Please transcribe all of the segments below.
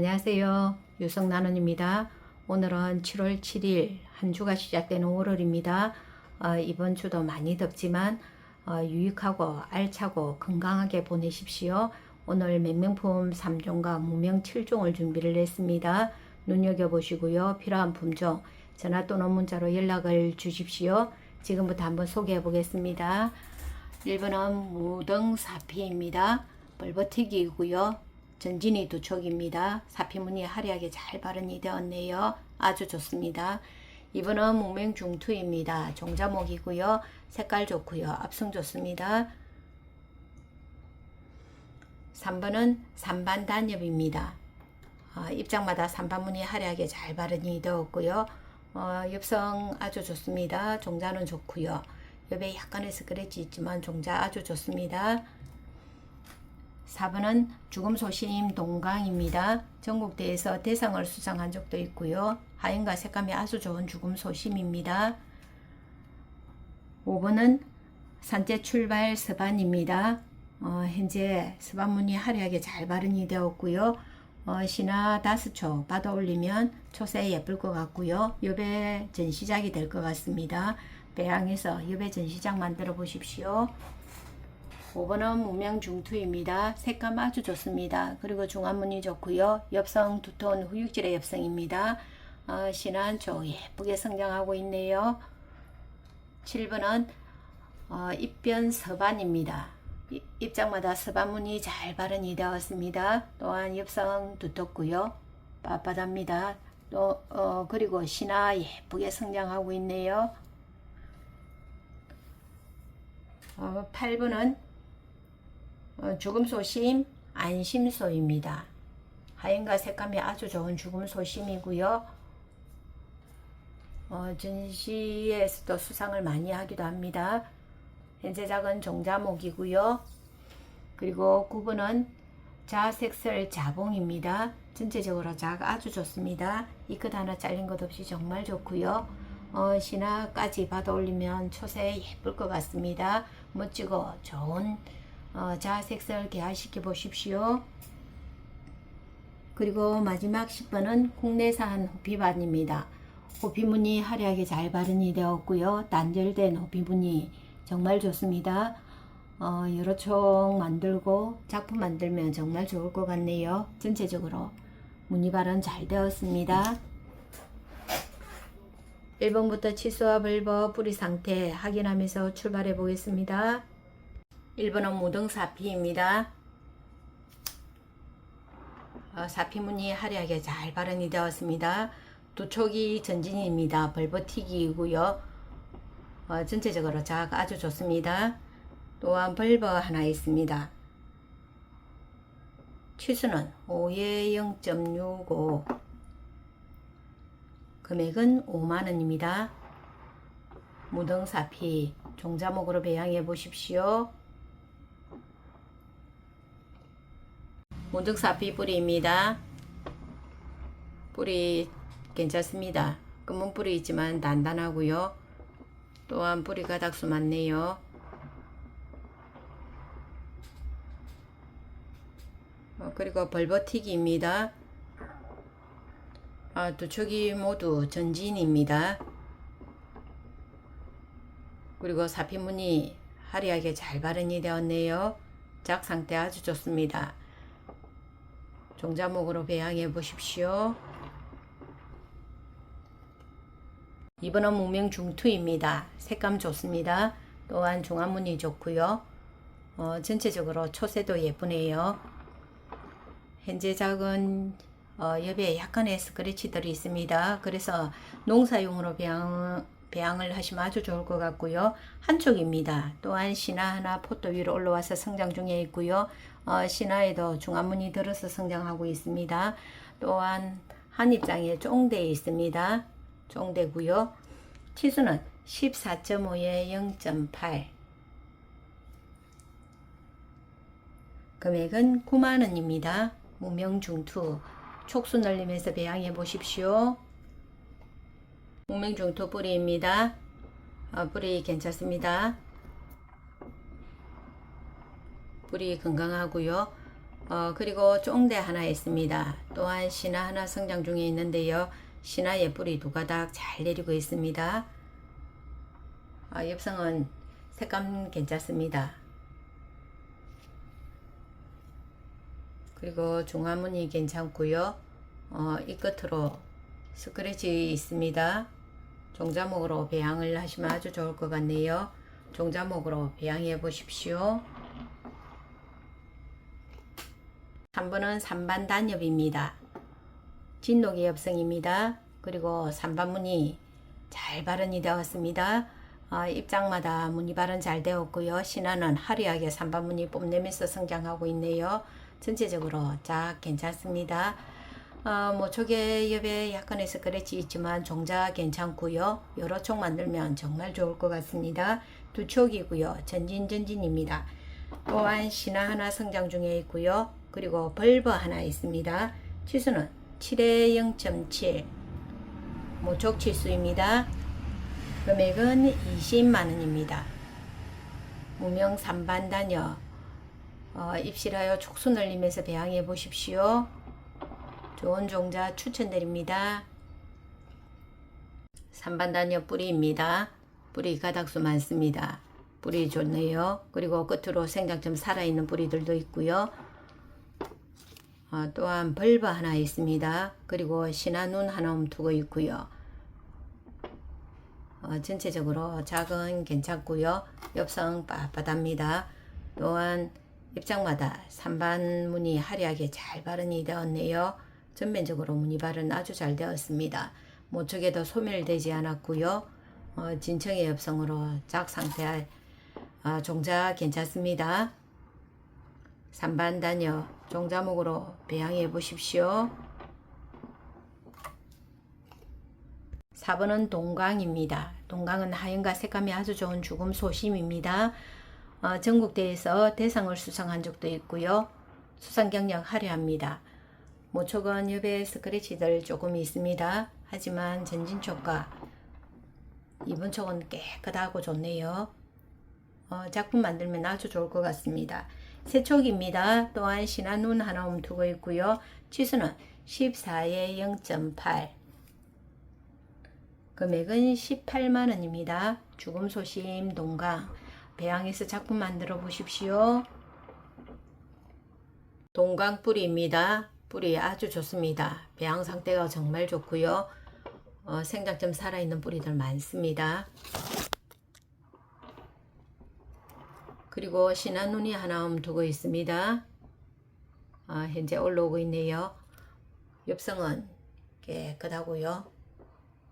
안녕하세요. 유성나눔입니다. 오늘은 7월 7일 한 주가 시작되는 5월입니다. 어, 이번 주도 많이 덥지만 어, 유익하고 알차고 건강하게 보내십시오. 오늘 맹명품 3종과 무명 7종을 준비를 했습니다. 눈여겨보시고요. 필요한 품종 전화 또는 문자로 연락을 주십시오. 지금부터 한번 소개해 보겠습니다. 1번은 무등사피입니다. 벌버티기이고요. 전진이 두 촉입니다. 사피무늬 화려하게 잘 발현이 되었네요. 아주 좋습니다. 2번은 무명중투입니다. 종자목이고요. 색깔 좋고요. 압성 좋습니다. 3번은 삼반 단엽입니다. 어, 입장마다 삼반무늬 화려하게 잘 발현이 되었고요. 어, 엽성 아주 좋습니다. 종자는 좋고요. 옆에 약간의 스크래치 있지만 종자 아주 좋습니다. 4번은 죽음 소심 동강입니다. 전국대회에서 대상을 수상한 적도 있고요. 하얀과 색감이 아주 좋은 죽음 소심입니다. 5번은 산재 출발 서반입니다. 어, 현재 서반문이 화려하게 잘 발현이 되었고요. 어, 신화 다섯 초 받아 올리면 초세 예쁠 것 같고요. 여배 전시작이 될 것 같습니다. 배양해서 여배 전시작 만들어 보십시오. 5번은 무명중투입니다. 색감 아주 좋습니다. 그리고 중안무늬 좋고요. 엽성 두톤 후육질의 엽성입니다. 어, 신한초 예쁘게 성장하고 있네요. 7번은 어, 입변 서반입니다. 이- 입장마다 서반무늬 잘 발현이 되었습니다. 또한 엽성 두텁고요. 빳빳합니다. 또 어, 그리고 신화 예쁘게 성장하고 있네요. 어, 8번은 어, 죽음소심 안심소입니다. 하얀과 색감이 아주 좋은 죽음소심이고요. 어, 전시에서도 수상을 많이 하기도 합니다. 현재 작은 종자목이고요. 그리고 9번은 자색설 자봉입니다. 전체적으로 작 아주 좋습니다. 이 끝 하나 잘린 것 없이 정말 좋고요. 어, 신화까지 받아 올리면 초세 예쁠 것 같습니다. 멋지고 좋은 어, 자색설 개화시켜 보십시오. 그리고 마지막 10번은 국내산 호피반입니다. 호피무늬 화려하게 잘 발현이 되었고요. 단절된 호피무늬 정말 좋습니다. 어, 여러 총 만들고 작품 만들면 정말 좋을 것 같네요. 전체적으로 무늬 발현 잘 되었습니다. 1번부터 치수와 벌버 뿌리 상태 확인하면서 출발해 보겠습니다. 1번은 무등사피입니다. 어, 사피무늬 화려하게 잘 발현이 되었습니다. 두 촉이 전진입니다. 벌버티기이고요. 어, 전체적으로 작 아주 좋습니다. 또한 벌버 하나 있습니다. 치수는 5에 0.65 금액은 5만원입니다. 무등사피 종자목으로 배양해 보십시오. 무등사피 뿌리입니다. 뿌리 괜찮습니다. 검은 뿌리 있지만 단단하고요. 또한 뿌리 가 닥수 많네요. 어, 그리고 벌버티기입니다. 아, 두 촉이 모두 전진입니다. 그리고 사피무늬 화려하게 잘 발현이 되었네요. 작 상태 아주 좋습니다. 종자목으로 배양해 보십시오. 이번은 무명 중투입니다. 색감 좋습니다. 또한 중안무늬 좋고요. 어, 전체적으로 초세도 예쁘네요. 현재 작은 어, 옆에 약간의 스크래치들이 있습니다. 그래서 농사용으로 배양, 배양을 하시면 아주 좋을 것 같고요. 한쪽입니다. 또한 신화 하나 포토 위로 올라와서 성장 중에 있고요. 어, 신화에도 중안무늬 들어서 성장하고 있습니다. 또한 한 입장에 쫑대 있습니다. 쫑대고요. 치수는 14.5에 0.8 금액은 9만원입니다. 무명중투 촉수 늘리면서 배양해 보십시오. 무명중투 뿌리입니다. 어, 뿌리 괜찮습니다. 뿌리 건강하고요. 어, 그리고 쫑대 하나 있습니다. 또한 신화 하나 성장 중에 있는데요. 신화의 뿌리 두 가닥 잘 내리고 있습니다. 아, 엽성은 색감 괜찮습니다. 그리고 중화무늬 괜찮고요. 어, 이 끝으로 스크래치 있습니다. 종자목으로 배양을 하시면 아주 좋을 것 같네요. 종자목으로 배양해 보십시오. 3번은 3반 단엽입니다. 진녹이 엽성입니다. 그리고 3반 무늬 잘 발현이 되었습니다. 어, 입장마다 무늬 발현 잘 되었고요. 신화는 화려하게 3반 무늬 뽐내면서 성장하고 있네요. 전체적으로 자 괜찮습니다. 어, 뭐 옆에 약간의 스크래치 있지만 종자 괜찮고요. 여러 촉 만들면 정말 좋을 것 같습니다. 두 촉이고요. 전진 전진입니다. 또한 신화 하나 성장 중에 있고요. 그리고 벌버 하나 있습니다. 치수는 7에 0.7 모촉 치수입니다. 금액은 20만원입니다. 무명 3반 단여 어, 입실하여 촉수 늘리면서 배양해 보십시오. 좋은 종자 추천드립니다. 3반 단여 뿌리입니다. 뿌리 가닥수 많습니다. 뿌리 좋네요. 그리고 끝으로 생장점 살아있는 뿌리들도 있고요. 어, 또한 벌버 하나 있습니다. 그리고 신화눈 하나 움트고 있고요. 어, 전체적으로 작은 괜찮고요. 엽성 빳빳합니다. 또한 입장마다 산반 무늬 화려하게 잘 발현이 되었네요. 전면적으로 무늬 발현 아주 잘 되었습니다. 모쪽에도 소멸되지 않았고요. 어, 진청의 엽성으로 작 상태 어, 종자 괜찮습니다. 산반 단여 종자목으로 배양해 보십시오. 4번은 동강입니다. 동강은 하얀과 색감이 아주 좋은 죽음 소심입니다. 어, 전국대회에서 대상을 수상한 적도 있고요. 수상 경력 화려합니다. 모촉은 옆에 스크래치들 조금 있습니다. 하지만 전진촉과 이분촉은 깨끗하고 좋네요. 어, 작품 만들면 아주 좋을 것 같습니다. 세촉입니다. 또한 신한 눈 하나 움두고 있고요. 치수는 14에 0.8 금액은 18만원입니다. 죽음 소심 동강 배양해서 작품 만들어 보십시오. 동강 뿌리입니다. 뿌리 아주 좋습니다. 배양 상태가 정말 좋고요. 어, 생장점 살아있는 뿌리들 많습니다. 그리고 신한 눈이 하나 움두고 있습니다. 어, 현재 올라오고 있네요. 엽성은 깨끗하고요.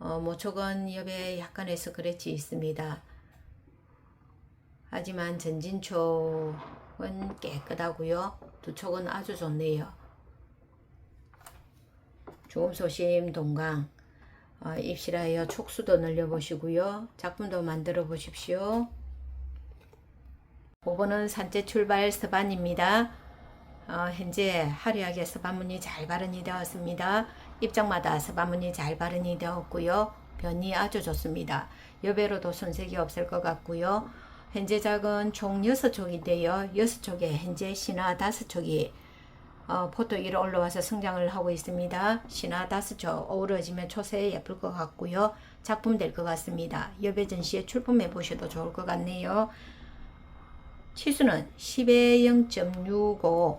어, 모촉은 옆에 약간의 스크래치 있습니다. 하지만 전진촉은 깨끗하고요. 두 촉은 아주 좋네요. 조음소심 동강 어, 입실하여 촉수도 늘려보시고요. 작품도 만들어 보십시오. 5번은 산재 출발 서반입니다. 어, 현재 화려하게 서반문이 잘 발현이 되었습니다. 입장마다 서반문이 잘 발현이 되었고요. 변이 아주 좋습니다. 여배로도 손색이 없을 것 같고요. 현재 작은 총 6촉인데요. 6촉에 현재 신화 5촉이 어, 포토 위로 올라와서 성장을 하고 있습니다. 신화 5촉 어우러지면 초세에 예쁠 것 같고요. 작품 될 것 같습니다. 여배 전시에 출품해 보셔도 좋을 것 같네요. 치수는 10에 0.65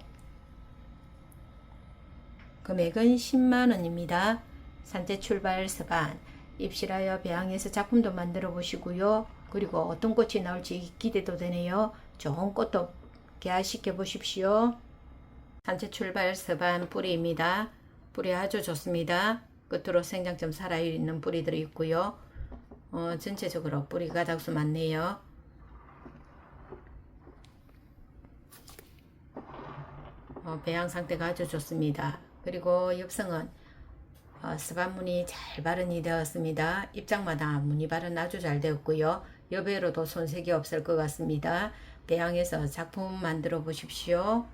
금액은 10만원입니다. 산재 출발 서반 입실하여 배양해서 작품도 만들어 보시고요. 그리고 어떤 꽃이 나올지 기대도 되네요. 좋은 꽃도 개화시켜 보십시오. 산재 출발 서반 뿌리입니다. 뿌리 아주 좋습니다. 끝으로 생장점 살아있는 뿌리들이 있고요. 어, 전체적으로 뿌리 가닥수 많네요. 배양 상태가 아주 좋습니다. 그리고 엽성은 어, 스반문이 잘 발현이 되었습니다. 입장마다 무늬 발현 아주 잘 되었고요. 여배로도 손색이 없을 것 같습니다. 배양해서 작품 만들어 보십시오.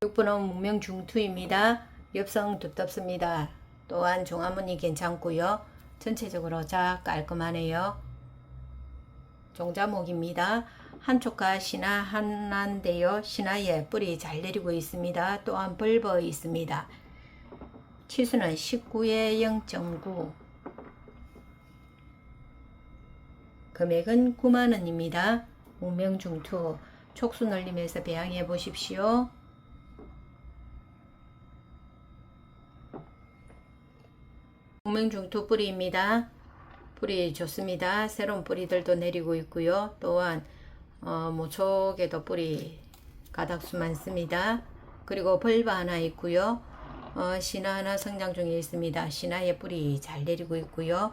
6번은 무명 중투입니다. 엽성 두텁습니다. 또한 종합문이 괜찮고요. 전체적으로 자 깔끔하네요. 종자목입니다. 한쪽과 신화 하나인데요. 신화에 뿌리 잘 내리고 있습니다. 또한 벌버 있습니다. 치수는 19에 0.9 금액은 9만원입니다. 무명중투 촉수 늘림에서 배양해 보십시오. 무명중투 뿌리입니다. 뿌리 좋습니다. 새로운 뿌리들도 내리고 있고요. 또한 어, 모촉에도 뿌리 가닥수 많습니다. 그리고 벌바 하나 있고요. 어, 신화 하나 성장 중에 있습니다. 신화의 뿌리 잘 내리고 있고요.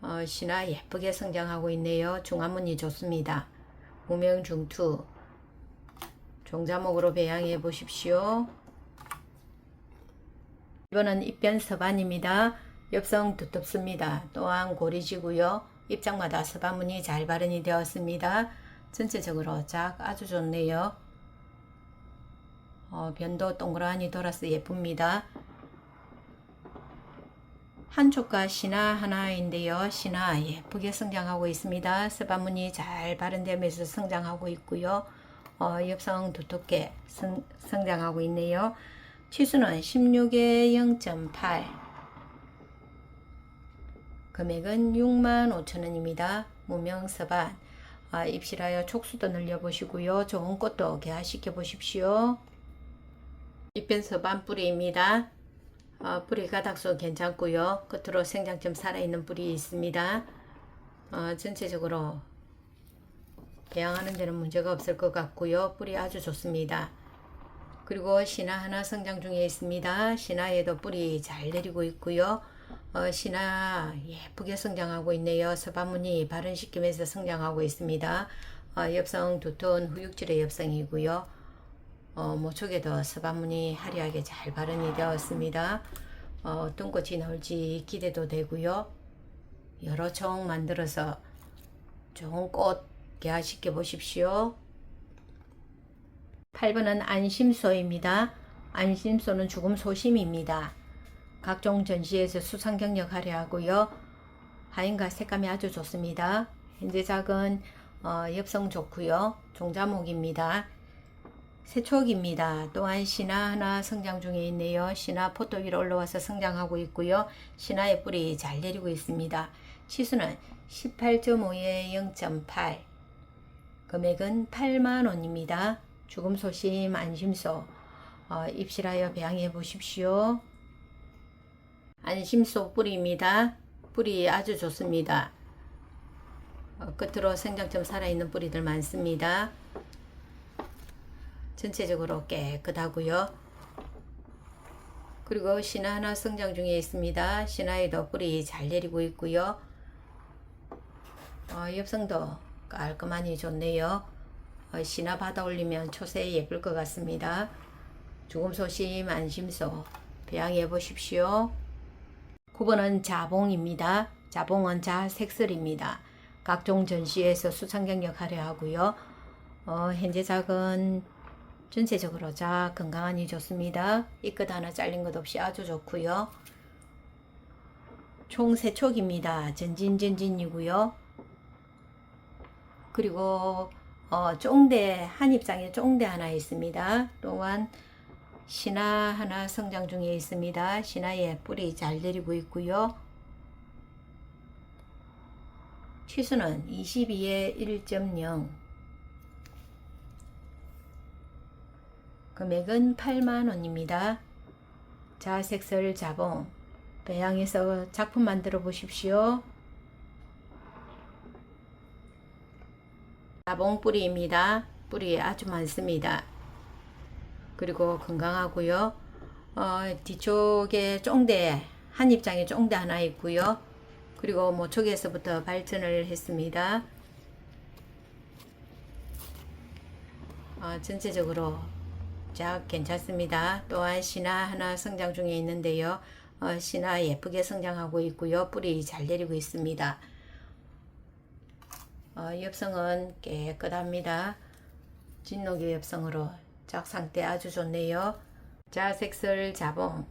어, 신화 예쁘게 성장하고 있네요. 중화문이 좋습니다. 무명중투 종자목으로 배양해 보십시오. 이번은 입변 서반입니다. 엽성 두텁습니다. 또한 고리지고요. 입장마다 서반문이 잘 발현이 되었습니다. 전체적으로 작 아주 좋네요. 어, 변도 동그라니 돌아서 예쁩니다. 한쪽과 신화 하나인데요. 신화 예쁘게 성장하고 있습니다. 서반문이 잘 발현되면서 성장하고 있고요. 어, 엽성 두텁게 성, 성장하고 있네요. 치수는 16에 0.8 금액은 6만 5천원입니다. 무명서반 아, 입실하여 촉수도 늘려보시고요. 좋은 꽃도 개화시켜 보십시오. 입변서반 뿌리입니다. 어, 뿌리 가닥수 괜찮고요. 끝으로 생장점 살아있는 뿌리 있습니다. 어, 전체적으로 배양하는 데는 문제가 없을 것 같고요. 뿌리 아주 좋습니다. 그리고 신화 하나 성장 중에 있습니다. 신화에도 뿌리 잘 내리고 있고요. 어, 신화 예쁘게 성장하고 있네요. 서반문이 발현시키면서 성장하고 있습니다. 어, 엽성 두톤 후육질의 엽성이고요. 어, 모촉에도 서반문이 화려하게 잘 발현이 되었습니다. 어, 어떤 꽃이 나올지 기대도 되고요. 여러 종 만들어서 좋은 꽃 개화시켜 보십시오. 8번은 안심소입니다. 안심소는 죽음 소심입니다. 각종 전시에서 수상 경력하려 하고요. 하인과 색감이 아주 좋습니다. 현재 작은 어, 엽성 좋고요. 종자목입니다. 세촉입니다. 또한 신화 하나 성장 중에 있네요. 신화 포토 위로 올라와서 성장하고 있고요. 신화의 뿌리 잘 내리고 있습니다. 치수는 18.5에 0.8 금액은 8만원입니다. 죽음 소심 안심소 어, 입실하여 배양해 보십시오. 안심소 뿌리입니다. 뿌리 아주 좋습니다. 어, 끝으로 생장점 살아있는 뿌리들 많습니다. 전체적으로 깨끗하고요. 그리고 신화 하나 성장 중에 있습니다. 신화에도 뿌리 잘 내리고 있고요. 어, 엽성도 깔끔하니 좋네요. 어, 신화 받아 올리면 초세에 예쁠 것 같습니다. 죽음 소심 안심소 배양해 보십시오. 9번은 자봉입니다. 자봉은 자색설입니다. 각종 전시에서 수상 경력하려 하고요. 어, 현재 작은 전체적으로 자 건강하니 좋습니다. 이 끝 하나 잘린 것 없이 아주 좋고요. 총 세 촉입니다. 전진전진이고요. 그리고 어, 쫑대 한 입장에 쫑대 하나 있습니다. 또한 신화 하나 성장 중에 있습니다. 신화에 뿌리 잘 내리고 있고요. 치수는 22에 1.0 금액은 8만원입니다. 자색설 자봉 배양해서 작품 만들어 보십시오. 자봉 뿌리입니다. 뿌리 아주 많습니다. 그리고 건강하고요. 어, 뒤쪽에 쫑대 한 입장에 쫑대 하나 있고요. 그리고 모촉에서부터 발전을 했습니다. 어, 전체적으로 자 괜찮습니다. 또한 신화 하나 성장 중에 있는데요. 어, 신화 예쁘게 성장하고 있고요. 뿌리 잘 내리고 있습니다. 어, 엽성은 깨끗합니다. 진녹의 엽성으로 작 상태 아주 좋네요. 자 색설 자봉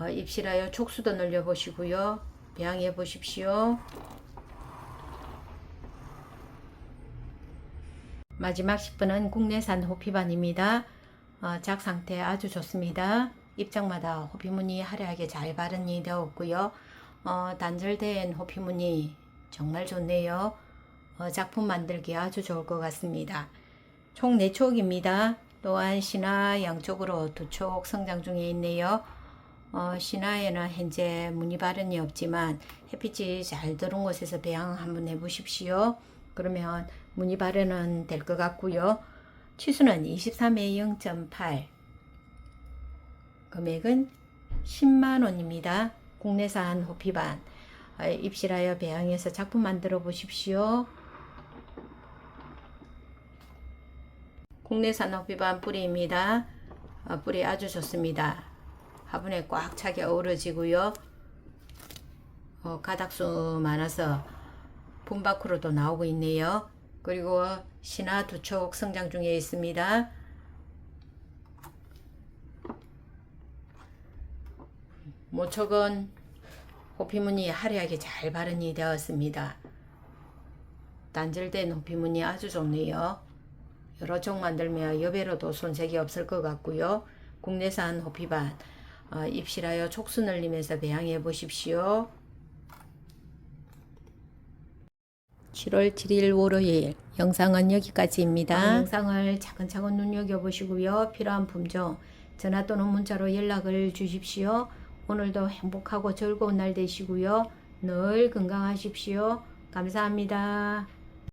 어, 입실하여 촉수도 늘려 보시고요. 배양해 보십시오. 마지막 10분은 국내산 호피반입니다. 어, 작 상태 아주 좋습니다. 입장마다 호피무늬 화려하게 잘 발현이 되었고요. 어, 단절된 호피무늬 정말 좋네요. 어, 작품 만들기 아주 좋을 것 같습니다. 총 4촉입니다. 또한 신화 양쪽으로 두 촉 성장 중에 있네요. 어, 신화에는 현재 무늬 발현이 없지만 햇빛이 잘 들어온 곳에서 배양 한번 해보십시오. 그러면 무늬 발현은 될 것 같고요. 치수는 23에 0.8 금액은 10만원입니다. 국내산 호피반 어, 입실하여 배양해서 작품 만들어 보십시오. 국내산 호피반 뿌리입니다. 어, 뿌리 아주 좋습니다. 화분에 꽉 차게 어우러지고요. 어, 가닥수 많아서 분 밖으로도 나오고 있네요. 그리고 신화 두촉 성장 중에 있습니다. 모촉은 호피무늬 화려하게 잘 발현이 되었습니다. 단절된 호피무늬 아주 좋네요. 여러 종 만들면 여배로도 손색이 없을 것 같고요. 국내산 호피반 어, 입실하여 촉수 늘리면서 배양해 보십시오. 7월 7일 월요일 영상은 여기까지입니다. 영상을 차근차근 눈여겨보시고요. 필요한 품종 전화 또는 문자로 연락을 주십시오. 오늘도 행복하고 즐거운 날 되시고요. 늘 건강하십시오. 감사합니다.